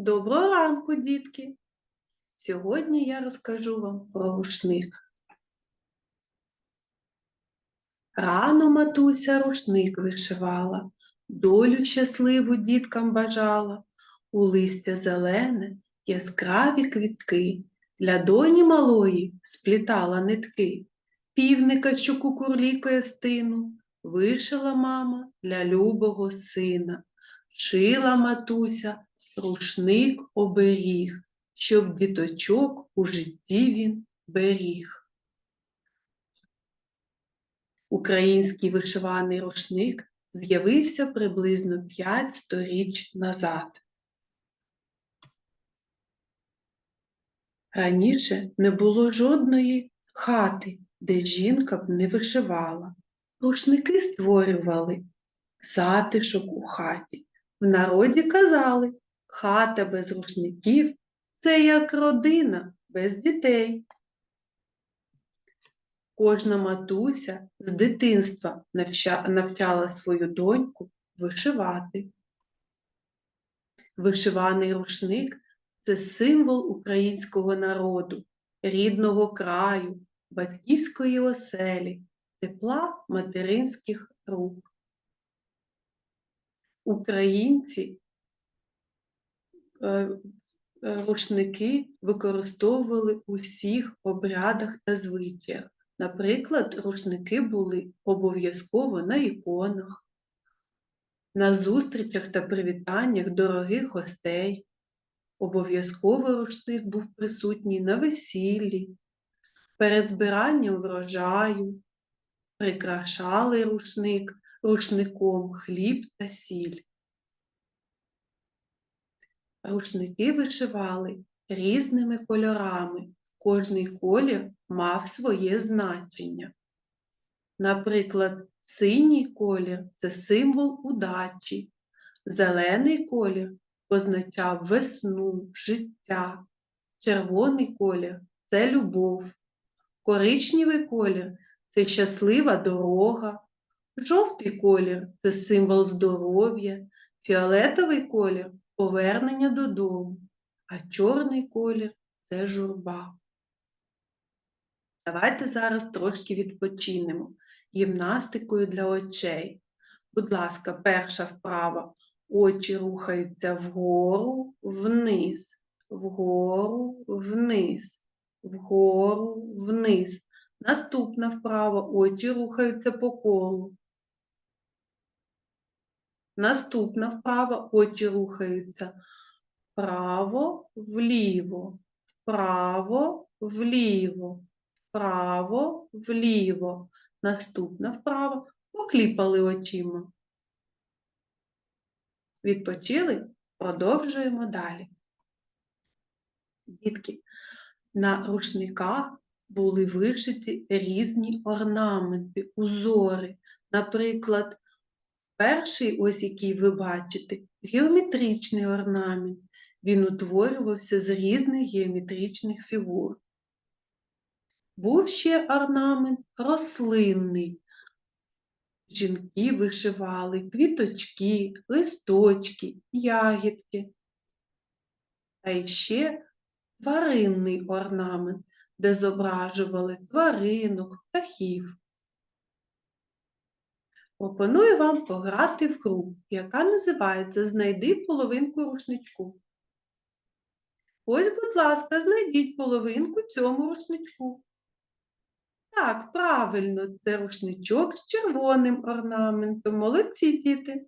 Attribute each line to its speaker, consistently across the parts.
Speaker 1: Доброго ранку, дітки! Сьогодні я розкажу вам про рушник. Рано матуся рушник вишивала, долю щасливу діткам бажала, у листя зелене яскраві квітки, для доні малої сплітала нитки, півника, що кукурлікає стину, вишила мама для любого сина, шила матуся рушник оберіг, щоб діточок у житті він беріг. Український вишиваний рушник з'явився приблизно 5 сторіч назад. Раніше не було жодної хати, де жінка б не вишивала. Рушники створювали затишок у хаті. В народі казали, хата без рушників це як родина без дітей. Кожна матуся з дитинства навчала свою доньку вишивати. Вишиваний рушник це символ українського народу, рідного краю, батьківської оселі, тепла материнських рук. Українці рушники використовували у всіх обрядах та звичаях. Наприклад, рушники були обов'язково на іконах, на зустрічах та привітаннях дорогих гостей. Обов'язково рушник був присутній на весіллі, перед збиранням врожаю, прикрашали рушник рушником хліб та сіль. Рушники вишивали різними кольорами. Кожний колір мав своє значення. Наприклад, синій колір це символ удачі, зелений колір означав весну, життя, червоний колір це любов, коричневий колір це щаслива дорога, жовтий колір це символ здоров'я, фіолетовий колір повернення додому, а чорний колір це журба. Давайте зараз трошки відпочинемо гімнастикою для очей. Будь ласка, перша вправа. Очі рухаються вгору, вниз, вгору, вниз, вгору, вниз. Наступна вправа. Очі рухаються по колу. Наступна вправа. Очі рухаються вправо, вліво, вправо, вліво, вправо, вліво. Наступна вправа. Покліпали очима. Відпочили? Продовжуємо далі. Дітки, на рушниках були вишиті різні орнаменти, узори. Наприклад, перший, ось який ви бачите, геометричний орнамент. Він утворювався з різних геометричних фігур. Був ще орнамент рослинний. Жінки вишивали квіточки, листочки, ягідки. А ще тваринний орнамент, де зображували тваринок, птахів. Пропоную вам пограти в гру, яка називається Знайди половинку рушничку. Ось, будь ласка, знайдіть половинку цьому рушничку. Так, правильно, це рушничок з червоним орнаментом. Молодці діти.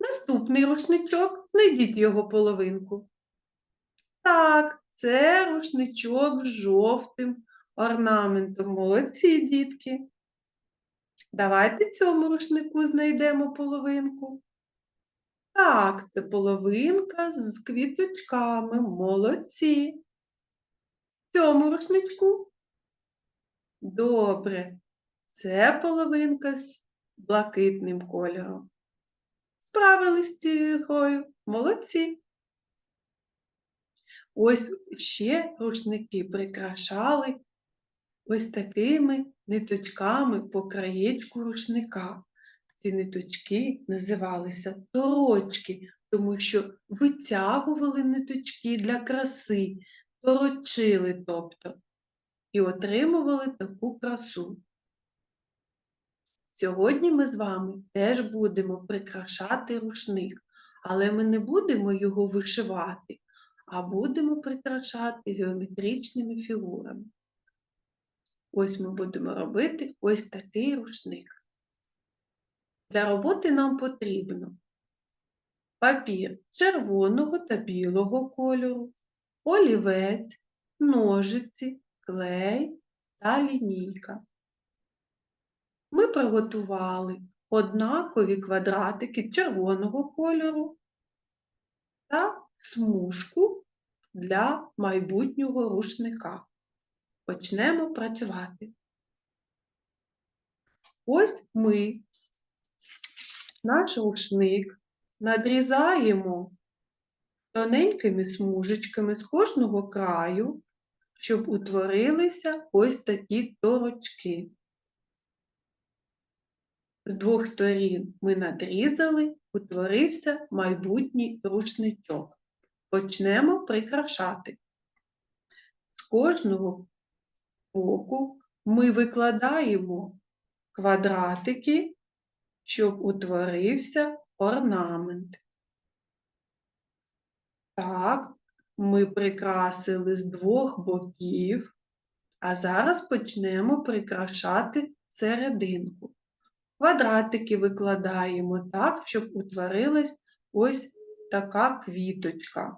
Speaker 1: Наступний рушничок, знайдіть його половинку. Так, це рушничок з жовтим орнаментом. Молодці дітки. Давайте цьому рушнику знайдемо половинку. Так, це половинка з квіточками. Молодці. Цьому рушничку. Добре. Це половинка з блакитним кольором. Справились з цією грою. Молодці. Ось ще рушники прикрашали ось такими ниточками по краєчку рушника. Ці ниточки називалися торочки. тому що витягували ниточки для краси, торочили, тобто, і отримували таку красу. Сьогодні ми з вами теж будемо прикрашати рушник, але ми не будемо його вишивати, а будемо прикрашати геометричними фігурами. Ось ми будемо робити ось такий рушник. Для роботи нам потрібно папір червоного та білого кольору, олівець, ножиці, клей та лінійка. Ми приготували однакові квадратики червоного кольору та смужку для майбутнього рушника. Почнемо працювати. Ось ми наш рушник надрізаємо тоненькими смужечками з кожного краю, щоб утворилися ось такі торочки. З двох сторін ми надрізали, утворився майбутній рушничок. Почнемо прикрашати. З кожного боку ми викладаємо квадратики, щоб утворився орнамент. Так, ми прикрасили з двох боків, а зараз почнемо прикрашати серединку. Квадратики викладаємо так, щоб утворилась ось така квіточка.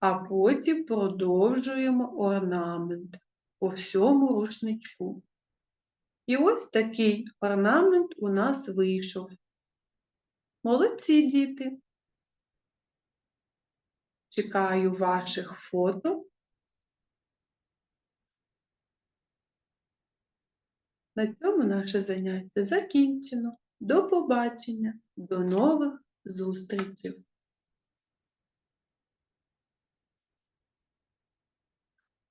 Speaker 1: А потім продовжуємо орнамент по всьому рушничку. І ось такий орнамент у нас вийшов. Молодці діти! Чекаю ваших фото. На цьому наше заняття закінчено. До побачення, до нових зустрічей!